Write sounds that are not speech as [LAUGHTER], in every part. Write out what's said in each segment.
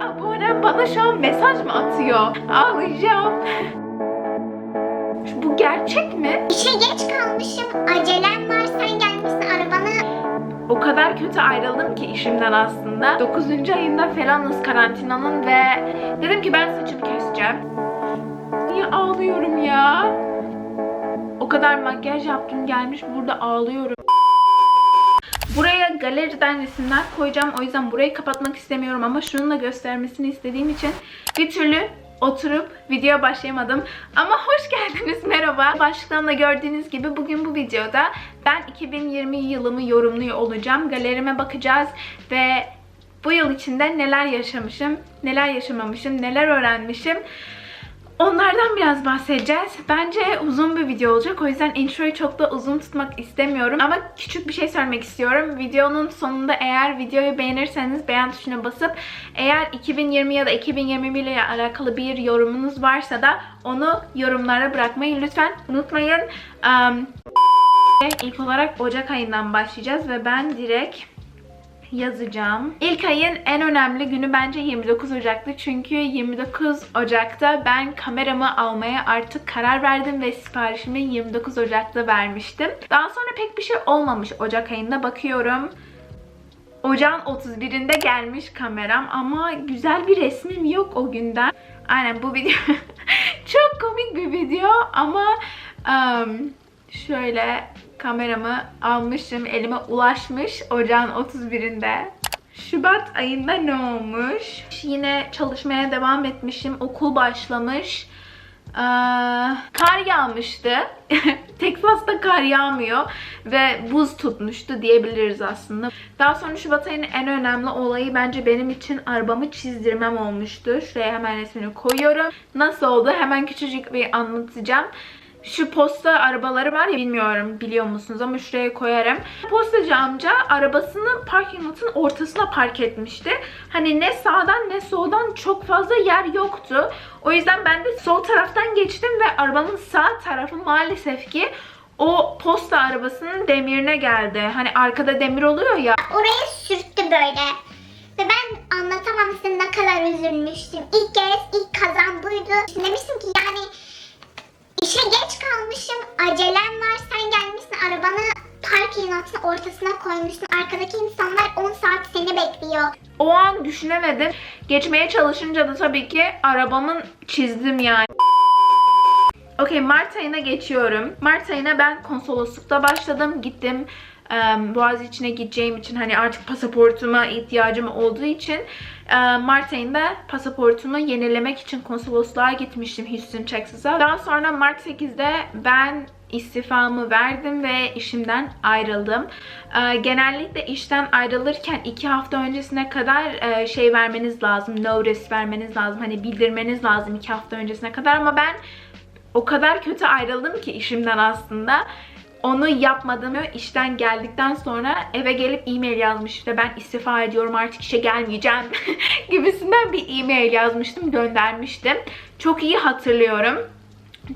Abonem bana şu an mesaj mı atıyor? Ağlayacağım. Bu gerçek mi? İşe geç kalmışım. Acelem var. Sen gelmişsin arabanı. O kadar kötü ayrıldım ki işimden aslında. 9. ayında falanız karantinanın ve dedim ki ben saçımı keseceğim. Niye ağlıyorum ya? O kadar makyaj yaptım gelmiş burada ağlıyorum. Buraya galeriden resimler koyacağım. O yüzden burayı kapatmak istemiyorum ama şunun da göstermesini istediğim için bir türlü oturup videoya başlayamadım. Ama hoş geldiniz, merhaba. Başlıktan da gördüğünüz gibi bugün bu videoda ben 2020 yılımı yorumluyor olacağım. Galerime bakacağız ve bu yıl içinde neler yaşamışım, neler yaşamamışım, neler öğrenmişim. Onlardan biraz bahsedeceğiz. Bence uzun bir video olacak. O yüzden introyu çok da uzun tutmak istemiyorum. Ama küçük bir şey söylemek istiyorum. Videonun sonunda eğer videoyu beğenirseniz beğen tuşuna basıp eğer 2020 ya da 2021 ile alakalı bir yorumunuz varsa da onu yorumlara bırakmayı lütfen unutmayın. Um, ilk olarak Ocak ayından başlayacağız ve ben direkt yazacağım. İlk ayın en önemli günü bence 29 Ocak'tı. Çünkü 29 Ocak'ta ben kameramı almaya artık karar verdim ve siparişimi 29 Ocak'ta vermiştim. Daha sonra pek bir şey olmamış Ocak ayında bakıyorum. Ocağın 31'inde gelmiş kameram ama güzel bir resmim yok o günden. Aynen bu video [LAUGHS] çok komik bir video ama um, şöyle kameramı almışım, elime ulaşmış ocağın 31'inde. Şubat ayında ne olmuş? Yine çalışmaya devam etmişim. Okul başlamış. Ee, kar yağmıştı. [LAUGHS] Texas'ta kar yağmıyor ve buz tutmuştu diyebiliriz aslında. Daha sonra Şubat ayının en önemli olayı bence benim için arabamı çizdirmem olmuştu. Şuraya hemen resmini koyuyorum. Nasıl oldu? Hemen küçücük bir anlatacağım. Şu posta arabaları var ya bilmiyorum biliyor musunuz ama şuraya koyarım. Postacı amca arabasını parking lotun ortasına park etmişti. Hani ne sağdan ne soldan çok fazla yer yoktu. O yüzden ben de sol taraftan geçtim ve arabanın sağ tarafı maalesef ki o posta arabasının demirine geldi. Hani arkada demir oluyor ya. Oraya sürttü böyle. Ve ben anlatamam size ne kadar üzülmüştüm. İlk kez ilk kazan buydu. Demiştim ki yani işe geç Acelem var. Sen gelmişsin arabanı parking lotun ortasına koymuşsun. Arkadaki insanlar 10 saat seni bekliyor. O an düşünemedim. Geçmeye çalışınca da tabii ki arabamın çizdim yani. Okey Mart ayına geçiyorum. Mart ayına ben konsoloslukta başladım. Gittim um, Boğaziçi'ne gideceğim için hani artık pasaportuma ihtiyacım olduğu için e, Mart ayında pasaportumu yenilemek için konsolosluğa gitmiştim Houston, Texas'a. Daha sonra Mart 8'de ben istifamı verdim ve işimden ayrıldım. Ee, genellikle işten ayrılırken iki hafta öncesine kadar e, şey vermeniz lazım, notice vermeniz lazım. Hani bildirmeniz lazım iki hafta öncesine kadar ama ben o kadar kötü ayrıldım ki işimden aslında. Onu yapmadım ve işten geldikten sonra eve gelip e-mail yazmış işte ben istifa ediyorum artık işe gelmeyeceğim [LAUGHS] gibisinden bir e-mail yazmıştım göndermiştim. Çok iyi hatırlıyorum.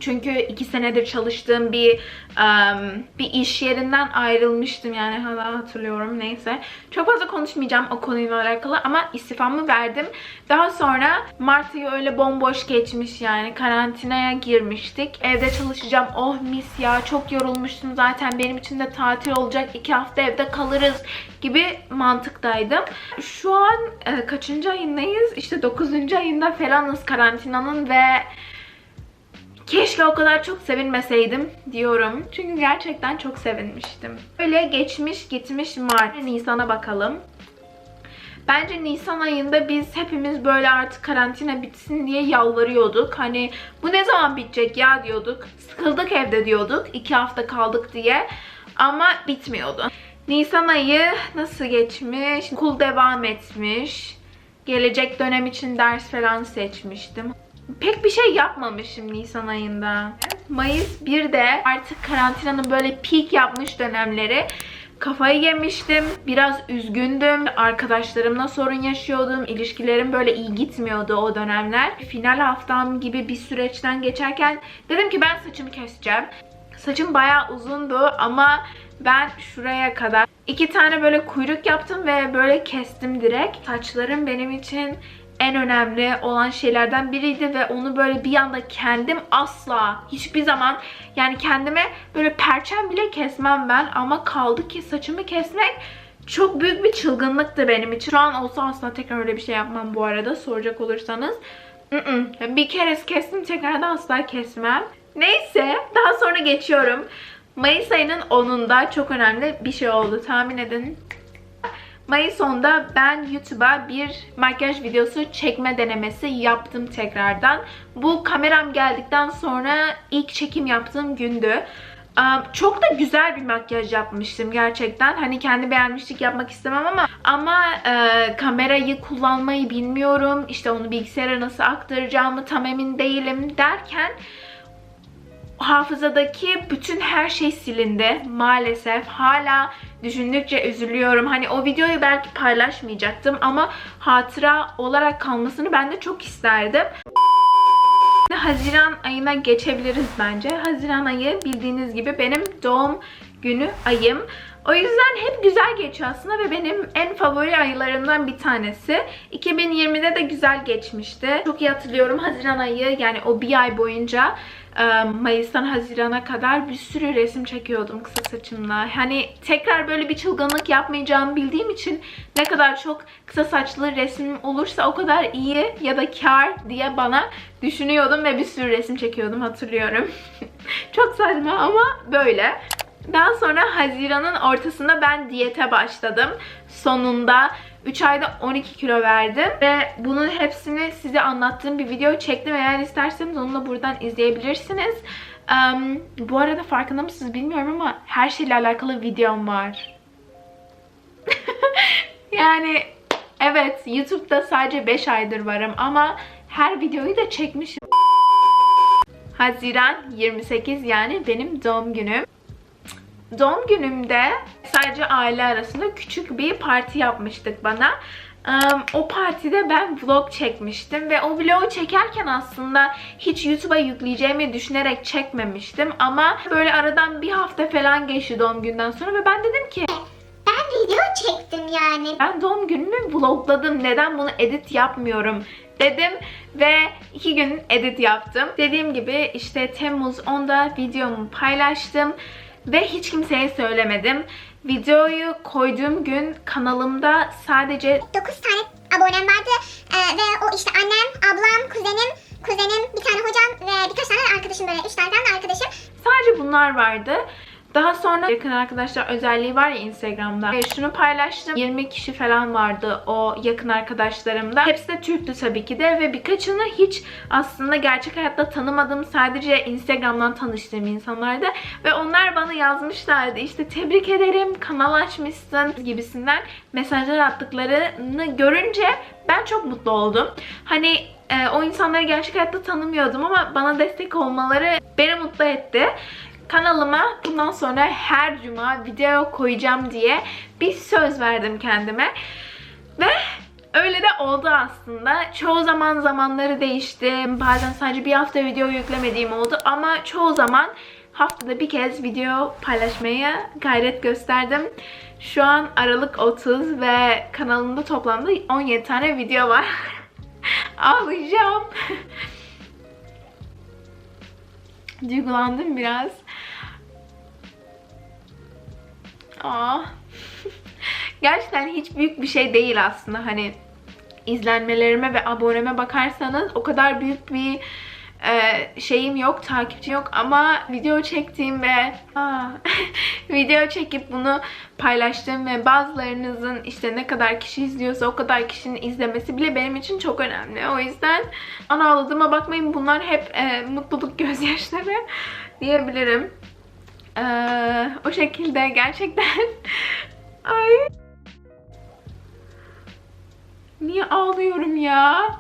Çünkü iki senedir çalıştığım bir um, bir iş yerinden ayrılmıştım yani hala hatırlıyorum neyse. Çok fazla konuşmayacağım o konuyla alakalı ama istifamı verdim. Daha sonra Mart ayı öyle bomboş geçmiş yani karantinaya girmiştik. Evde çalışacağım oh mis ya çok yorulmuştum zaten benim için de tatil olacak iki hafta evde kalırız gibi mantıktaydım. Şu an e, kaçıncı ayındayız? İşte 9. ayında falanız karantinanın ve Keşke o kadar çok sevinmeseydim diyorum. Çünkü gerçekten çok sevinmiştim. Böyle geçmiş gitmiş Mart. Nisan'a bakalım. Bence Nisan ayında biz hepimiz böyle artık karantina bitsin diye yalvarıyorduk. Hani bu ne zaman bitecek ya diyorduk. Sıkıldık evde diyorduk. iki hafta kaldık diye. Ama bitmiyordu. Nisan ayı nasıl geçmiş? Okul devam etmiş. Gelecek dönem için ders falan seçmiştim pek bir şey yapmamışım Nisan ayında. Mayıs 1'de artık karantinanın böyle peak yapmış dönemleri. Kafayı yemiştim. Biraz üzgündüm. Arkadaşlarımla sorun yaşıyordum. İlişkilerim böyle iyi gitmiyordu o dönemler. Final haftam gibi bir süreçten geçerken dedim ki ben saçımı keseceğim. Saçım bayağı uzundu ama ben şuraya kadar iki tane böyle kuyruk yaptım ve böyle kestim direkt. Saçlarım benim için en önemli olan şeylerden biriydi ve onu böyle bir anda kendim asla hiçbir zaman yani kendime böyle perçem bile kesmem ben ama kaldı ki saçımı kesmek çok büyük bir çılgınlıktı benim için. Şu an olsa asla tekrar öyle bir şey yapmam bu arada soracak olursanız. Bir kere kestim tekrardan asla kesmem. Neyse daha sonra geçiyorum. Mayıs ayının 10'unda çok önemli bir şey oldu. Tahmin edin. Mayıs 10'da ben YouTube'a bir makyaj videosu çekme denemesi yaptım tekrardan. Bu kameram geldikten sonra ilk çekim yaptığım gündü. Çok da güzel bir makyaj yapmıştım gerçekten. Hani kendi beğenmişlik yapmak istemem ama ama e, kamerayı kullanmayı bilmiyorum. İşte onu bilgisayara nasıl aktaracağımı tam emin değilim derken hafızadaki bütün her şey silindi maalesef. Hala düşündükçe üzülüyorum. Hani o videoyu belki paylaşmayacaktım ama hatıra olarak kalmasını ben de çok isterdim. Haziran ayına geçebiliriz bence. Haziran ayı bildiğiniz gibi benim doğum günü ayım. O yüzden hep güzel geçiyor aslında ve benim en favori aylarımdan bir tanesi. 2020'de de güzel geçmişti. Çok iyi hatırlıyorum Haziran ayı yani o bir ay boyunca Mayıs'tan Haziran'a kadar bir sürü resim çekiyordum kısa saçımla. Hani tekrar böyle bir çılgınlık yapmayacağımı bildiğim için ne kadar çok kısa saçlı resim olursa o kadar iyi ya da kar diye bana düşünüyordum ve bir sürü resim çekiyordum hatırlıyorum. [LAUGHS] çok saçma ama böyle. Daha sonra Haziran'ın ortasında ben diyete başladım. Sonunda 3 ayda 12 kilo verdim ve bunun hepsini size anlattığım bir video çektim. Eğer isterseniz onu da buradan izleyebilirsiniz. Em, bu arada farkında mısınız bilmiyorum ama her şeyle alakalı videom var. [LAUGHS] yani evet YouTube'da sadece 5 aydır varım ama her videoyu da çekmişim. Haziran 28 yani benim doğum günüm. Doğum günümde sadece aile arasında küçük bir parti yapmıştık bana. Em, O partide ben vlog çekmiştim ve o vlogu çekerken aslında hiç YouTube'a yükleyeceğimi düşünerek çekmemiştim. Ama böyle aradan bir hafta falan geçti doğum günden sonra ve ben dedim ki Ben video çektim yani. ben doğum günümü vlogladım. Neden bunu edit yapmıyorum dedim ve iki gün edit yaptım. Dediğim gibi işte Temmuz 10'da videomu paylaştım ve hiç kimseye söylemedim. Videoyu koyduğum gün kanalımda sadece 9 tane abonem vardı Ee, ve o işte annem, ablam, kuzenim, kuzenim, bir tane hocam ve birkaç tane arkadaşım böyle 3 tane de arkadaşım. Sadece bunlar vardı. Daha sonra yakın arkadaşlar özelliği var ya Instagram'da. E, Şunu paylaştım. 20 kişi falan vardı o yakın arkadaşlarımda. Hepsi de Türktü tabii ki de ve birkaçını hiç aslında gerçek hayatta tanımadığım sadece Instagram'dan tanıştığım insanlardı. Ve onlar bana yazmışlardı işte tebrik ederim kanal açmışsın gibisinden mesajlar attıklarını görünce ben çok mutlu oldum. Hani e, o insanları gerçek hayatta tanımıyordum ama bana destek olmaları beni mutlu etti. Kanalıma bundan sonra her cuma video koyacağım diye bir söz verdim kendime. Ve öyle de oldu aslında. Çoğu zaman zamanları değişti. Bazen sadece bir hafta video yüklemediğim oldu ama çoğu zaman haftada bir kez video paylaşmaya gayret gösterdim. Şu an Aralık 30 ve kanalımda toplamda 17 tane video var. [LAUGHS] Ağlayacağım. [LAUGHS] Duygulandım biraz. Aa. [LAUGHS] Gerçekten hiç büyük bir şey değil aslında hani izlenmelerime ve aboneme bakarsanız o kadar büyük bir e, şeyim yok, takipçi yok ama video çektiğim ve aa, [LAUGHS] video çekip bunu paylaştığım ve bazılarınızın işte ne kadar kişi izliyorsa o kadar kişinin izlemesi bile benim için çok önemli. O yüzden ana ağladığıma bakmayın bunlar hep e, mutluluk [LAUGHS] gözyaşları diyebilirim. Ee, o şekilde gerçekten [LAUGHS] ay niye ağlıyorum ya?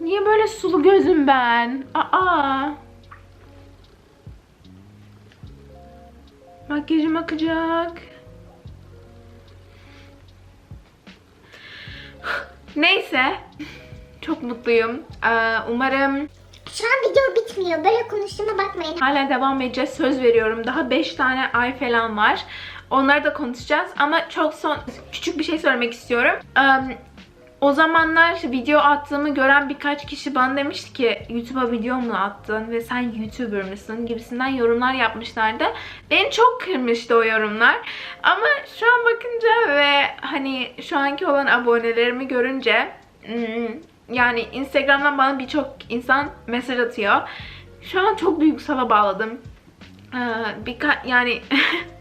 Niye böyle sulu gözüm ben? Aa. Makyajım akacak. [SIGHS] Neyse. Çok mutluyum. Ee, umarım Şu an video bitmiyor. Böyle konuştuğuma bakmayın. Hala devam edeceğiz. Söz veriyorum. Daha 5 tane ay falan var. Onları da konuşacağız. Ama çok son küçük bir şey söylemek istiyorum. Em, o zamanlar video attığımı gören birkaç kişi bana demişti ki YouTube'a video mu attın ve sen YouTuber mısın gibisinden yorumlar yapmışlardı. Beni çok kırmıştı o yorumlar. Ama şu an bakınca ve hani şu anki olan abonelerimi görünce hmm, yani Instagram'dan bana birçok insan mesaj atıyor. Şu an çok duygusala bağladım. Ee, birka yani [LAUGHS]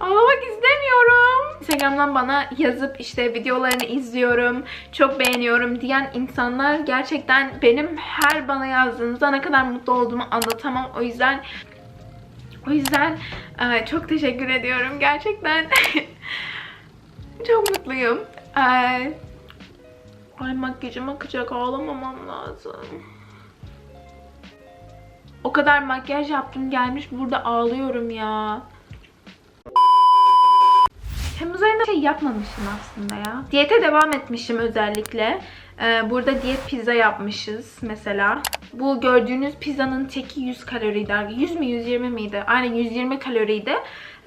Ağlamak istemiyorum. Instagram'dan bana yazıp işte videolarını izliyorum, çok beğeniyorum diyen insanlar gerçekten benim her bana yazdığınızda ne kadar mutlu olduğumu anlatamam. O yüzden o yüzden e, çok teşekkür ediyorum gerçekten. [LAUGHS] çok mutluyum. Ay makyajım akacak ağlamamam lazım. O kadar makyaj yaptım gelmiş burada ağlıyorum ya. Temmuz ayında şey yapmamışım aslında ya. Diyete devam etmişim özellikle. Ee, burada diyet pizza yapmışız mesela. Bu gördüğünüz pizzanın teki 100 kaloriydi. 100 mü 120 miydi? Aynen 120 kaloriydi.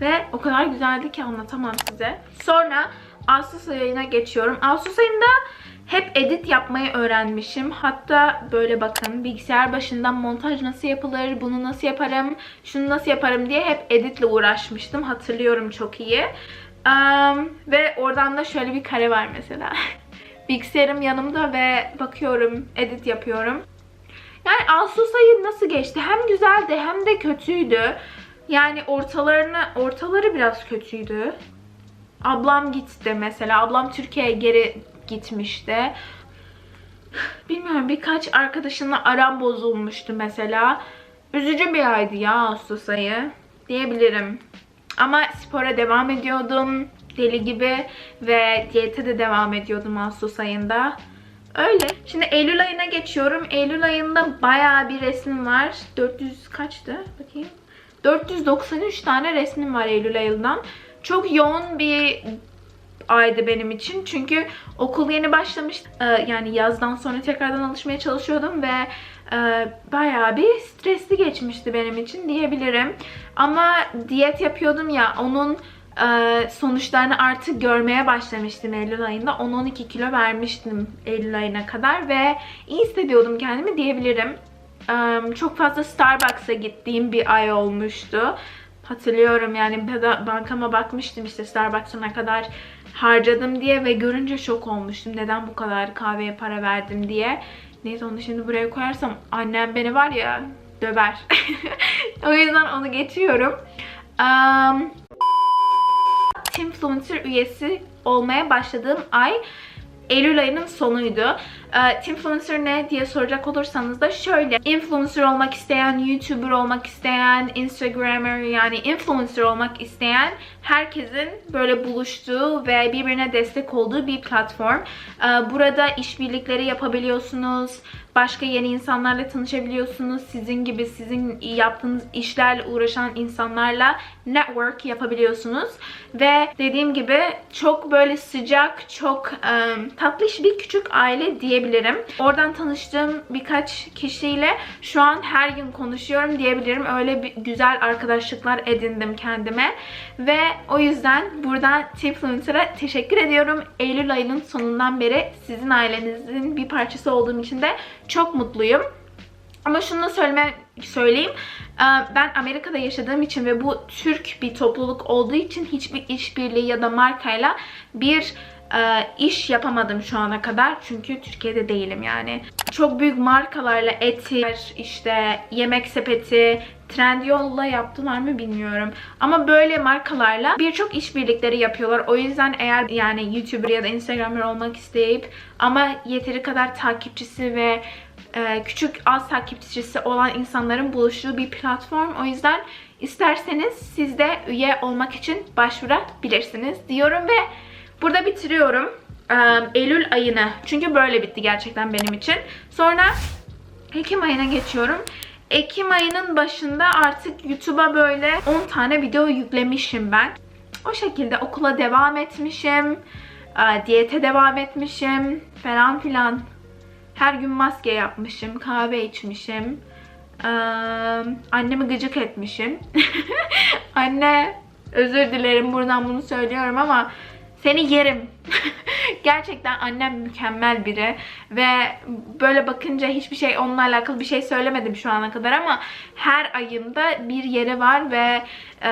Ve o kadar güzeldi ki anlatamam size. Sonra Ağustos ayına geçiyorum. Ağustos ayında hep edit yapmayı öğrenmişim. Hatta böyle bakın bilgisayar başından montaj nasıl yapılır, bunu nasıl yaparım, şunu nasıl yaparım diye hep editle uğraşmıştım. Hatırlıyorum çok iyi. Um, ve oradan da şöyle bir kare var mesela. [LAUGHS] Bilgisayarım yanımda ve bakıyorum, edit yapıyorum. Yani Ağustos ayı nasıl geçti? Hem güzeldi hem de kötüydü. Yani ortalarını, ortaları biraz kötüydü. Ablam gitti mesela. Ablam Türkiye'ye geri gitmişti. Bilmiyorum birkaç arkadaşımla aram bozulmuştu mesela. Üzücü bir aydı ya Ağustos ayı diyebilirim. Ama spora devam ediyordum deli gibi ve diyete de devam ediyordum Ağustos ayında. Öyle. Şimdi Eylül ayına geçiyorum. Eylül ayında bayağı bir resim var. 400 kaçtı? Bakayım. 493 tane resmim var Eylül ayından. Çok yoğun bir aydı benim için. Çünkü okul yeni başlamış. Ee, yani yazdan sonra tekrardan alışmaya çalışıyordum ve e, bayağı bir stresli geçmişti benim için diyebilirim. Ama diyet yapıyordum ya onun e, sonuçlarını artık görmeye başlamıştım Eylül ayında. 10-12 kilo vermiştim Eylül ayına kadar ve iyi hissediyordum kendimi diyebilirim. E, çok fazla Starbucks'a gittiğim bir ay olmuştu. Hatırlıyorum yani bankama bakmıştım işte Starbucks'a ne kadar harcadım diye ve görünce şok olmuştum. Neden bu kadar kahveye para verdim diye. Neyse onu şimdi buraya koyarsam annem beni var ya döver. [LAUGHS] o yüzden onu geçiyorum. Um, Teamfluencer üyesi olmaya başladığım ay Eylül ayının sonuydu. Ee, Teamfluencer ne diye soracak olursanız da şöyle. Influencer olmak isteyen, YouTuber olmak isteyen, Instagrammer yani influencer olmak isteyen herkesin böyle buluştuğu ve birbirine destek olduğu bir platform. Ee, burada işbirlikleri yapabiliyorsunuz. Başka yeni insanlarla tanışabiliyorsunuz. Sizin gibi sizin yaptığınız işlerle uğraşan insanlarla network yapabiliyorsunuz. Ve dediğim gibi çok böyle sıcak, çok um, tatlış bir küçük aile diyebilirim. Oradan tanıştığım birkaç kişiyle şu an her gün konuşuyorum diyebilirim. Öyle bir güzel arkadaşlıklar edindim kendime. Ve o yüzden buradan Tipfluencer'a teşekkür ediyorum. Eylül ayının sonundan beri sizin ailenizin bir parçası olduğum için de çok mutluyum. Ama şunu da söyleme, söyleyeyim. Ben Amerika'da yaşadığım için ve bu Türk bir topluluk olduğu için hiçbir işbirliği ya da markayla bir iş yapamadım şu ana kadar. Çünkü Türkiye'de değilim yani. Çok büyük markalarla Eti, işte Yemek Sepeti, Trendyol'la yaptılar mı bilmiyorum. Ama böyle markalarla birçok işbirlikleri yapıyorlar. O yüzden eğer yani YouTuber ya da Instagramer olmak isteyip ama yeteri kadar takipçisi ve e, küçük az takipçisi olan insanların buluştuğu bir platform. O yüzden isterseniz siz de üye olmak için başvurabilirsiniz diyorum ve burada bitiriyorum. E, Eylül ayını. Çünkü böyle bitti gerçekten benim için. Sonra Ekim ayına geçiyorum. Ekim ayının başında artık YouTube'a böyle 10 tane video yüklemişim ben. O şekilde okula devam etmişim. E, diyete devam etmişim. Falan filan. Her gün maske yapmışım. Kahve içmişim. Ee, annemi gıcık etmişim. [LAUGHS] Anne özür dilerim buradan bunu söylüyorum ama Seni yerim. [LAUGHS] Gerçekten annem mükemmel biri ve böyle bakınca hiçbir şey onunla alakalı bir şey söylemedim şu ana kadar ama her ayımda bir yeri var ve e,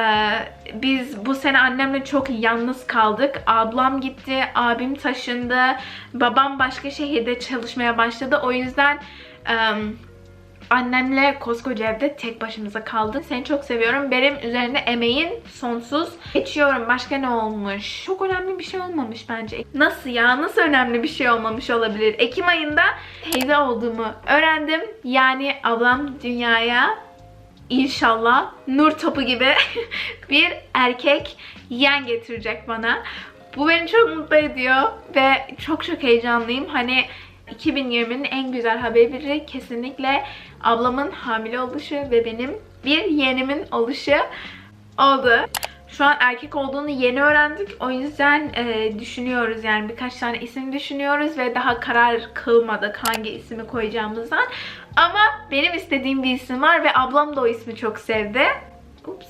biz bu sene annemle çok yalnız kaldık. Ablam gitti, abim taşındı, babam başka şehirde çalışmaya başladı. O yüzden e, Annemle koskoca evde tek başımıza kaldık. Seni çok seviyorum. Benim üzerinde emeğin sonsuz. Geçiyorum. Başka ne olmuş? Çok önemli bir şey olmamış bence. Nasıl ya? Nasıl önemli bir şey olmamış olabilir? Ekim ayında teyze olduğumu öğrendim. Yani ablam dünyaya inşallah nur topu gibi [LAUGHS] bir erkek yeğen getirecek bana. Bu beni çok mutlu ediyor ve çok çok heyecanlıyım. Hani 2020'nin en güzel haberi kesinlikle ablamın hamile oluşu ve benim bir yeğenimin oluşu oldu. Şu an erkek olduğunu yeni öğrendik. O yüzden e, düşünüyoruz yani birkaç tane isim düşünüyoruz ve daha karar kılmadık hangi ismi koyacağımızdan. Ama benim istediğim bir isim var ve ablam da o ismi çok sevdi. Ups.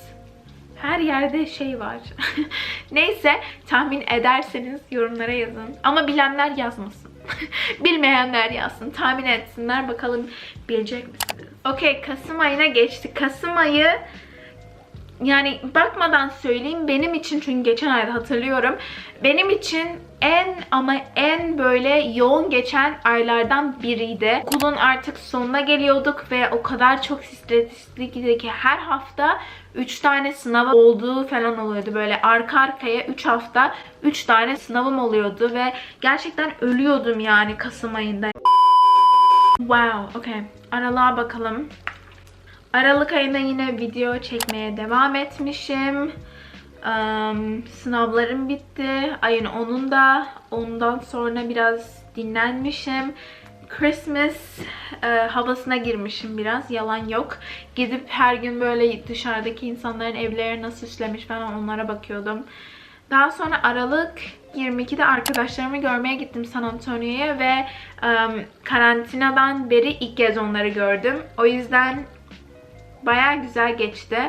Her yerde şey var. [LAUGHS] Neyse tahmin ederseniz yorumlara yazın. Ama bilenler yazmasın. [LAUGHS] Bilmeyenler yazsın. Tahmin etsinler. Bakalım bilecek misiniz? Okey Kasım ayına geçtik. Kasım ayı yani bakmadan söyleyeyim benim için çünkü geçen ayda hatırlıyorum. Benim için en ama en böyle yoğun geçen aylardan biriydi. Okulun artık sonuna geliyorduk ve o kadar çok stresli ki her hafta 3 tane sınav olduğu falan oluyordu. Böyle arka arkaya 3 hafta 3 tane sınavım oluyordu ve gerçekten ölüyordum yani Kasım ayında. Wow, okay. Aralığa bakalım. Aralık ayında yine video çekmeye devam etmişim. Am, sınavlarım bitti. Ayın 10'unda. Ondan sonra biraz dinlenmişim. Christmas e, havasına girmişim biraz. Yalan yok. Gidip her gün böyle dışarıdaki insanların evleri nasıl süslemiş falan onlara bakıyordum. Daha sonra Aralık 22'de arkadaşlarımı görmeye gittim San Antonio'ya ve em, karantinadan beri ilk kez onları gördüm. O yüzden Baya güzel geçti.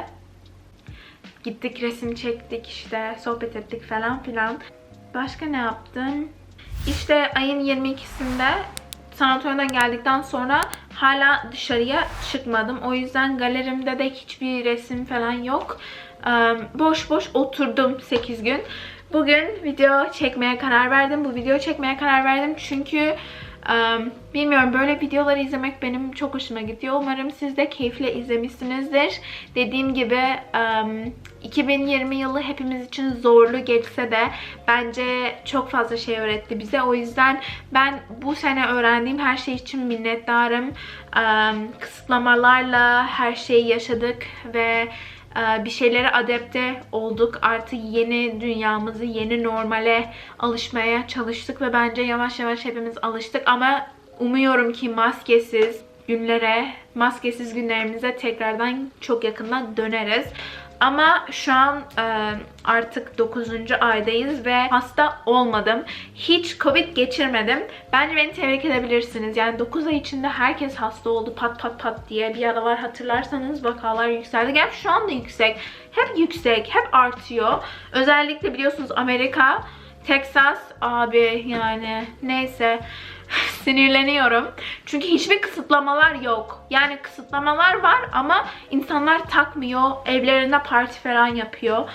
Gittik resim çektik işte sohbet ettik falan filan. Başka ne yaptım? İşte ayın 22'sinde San Antonio'dan geldikten sonra hala dışarıya çıkmadım. O yüzden galerimde de hiçbir resim falan yok. Boş boş oturdum 8 gün. Bugün video çekmeye karar verdim. Bu video çekmeye karar verdim çünkü bilmiyorum böyle videoları izlemek benim çok hoşuma gidiyor. Umarım siz de keyifle izlemişsinizdir. Dediğim gibi em, 2020 yılı hepimiz için zorlu geçse de bence çok fazla şey öğretti bize. O yüzden ben bu sene öğrendiğim her şey için minnettarım. Kısıtlamalarla her şeyi yaşadık ve bir şeylere adapte olduk. Artık yeni dünyamızı, yeni normale alışmaya çalıştık ve bence yavaş yavaş hepimiz alıştık ama umuyorum ki maskesiz günlere, maskesiz günlerimize tekrardan çok yakından döneriz. Ama şu an e, artık 9. aydayız ve hasta olmadım. Hiç Covid geçirmedim. Bence beni tebrik edebilirsiniz. Yani 9 ay içinde herkes hasta oldu pat pat pat diye. Bir aralar hatırlarsanız vakalar yükseldi. Gerçi şu anda yüksek. Hep yüksek, hep artıyor. Özellikle biliyorsunuz Amerika, Texas abi yani neyse [LAUGHS] sinirleniyorum. Çünkü hiçbir kısıtlamalar yok. Yani kısıtlamalar var ama insanlar takmıyor. Evlerinde parti falan yapıyor.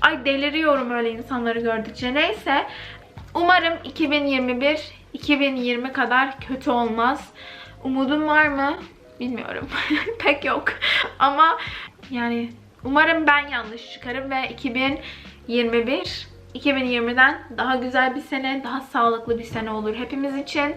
Ay deliriyorum öyle insanları gördükçe. Neyse. Umarım 2021 2020 kadar kötü olmaz. Umudum var mı? Bilmiyorum. [LAUGHS] Pek yok. Ama yani umarım ben yanlış çıkarım ve 2021 2020'den daha güzel bir sene, daha sağlıklı bir sene olur hepimiz için.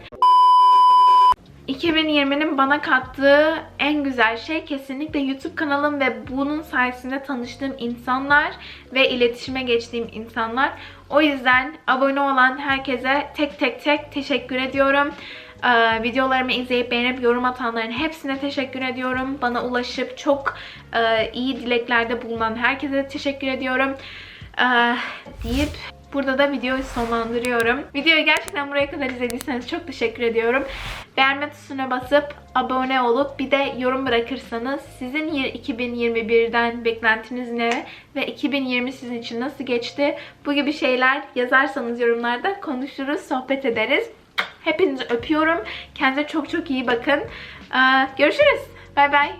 2020'nin bana kattığı en güzel şey kesinlikle YouTube kanalım ve bunun sayesinde tanıştığım insanlar ve iletişime geçtiğim insanlar. O yüzden abone olan herkese tek tek tek teşekkür ediyorum. Ee, videolarımı izleyip beğenip yorum atanların hepsine teşekkür ediyorum. Bana ulaşıp çok e, iyi dileklerde bulunan herkese teşekkür ediyorum. Ee, deyip Burada da videoyu sonlandırıyorum. Videoyu gerçekten buraya kadar izlediyseniz çok teşekkür ediyorum. Beğenme tuşuna basıp abone olup bir de yorum bırakırsanız sizin yir- 2021'den beklentiniz ne ve 2020 sizin için nasıl geçti? Bu gibi şeyler yazarsanız yorumlarda konuşuruz, sohbet ederiz. Hepinizi öpüyorum. Kendinize çok çok iyi bakın. Ee, Görüşürüz. Bay bay.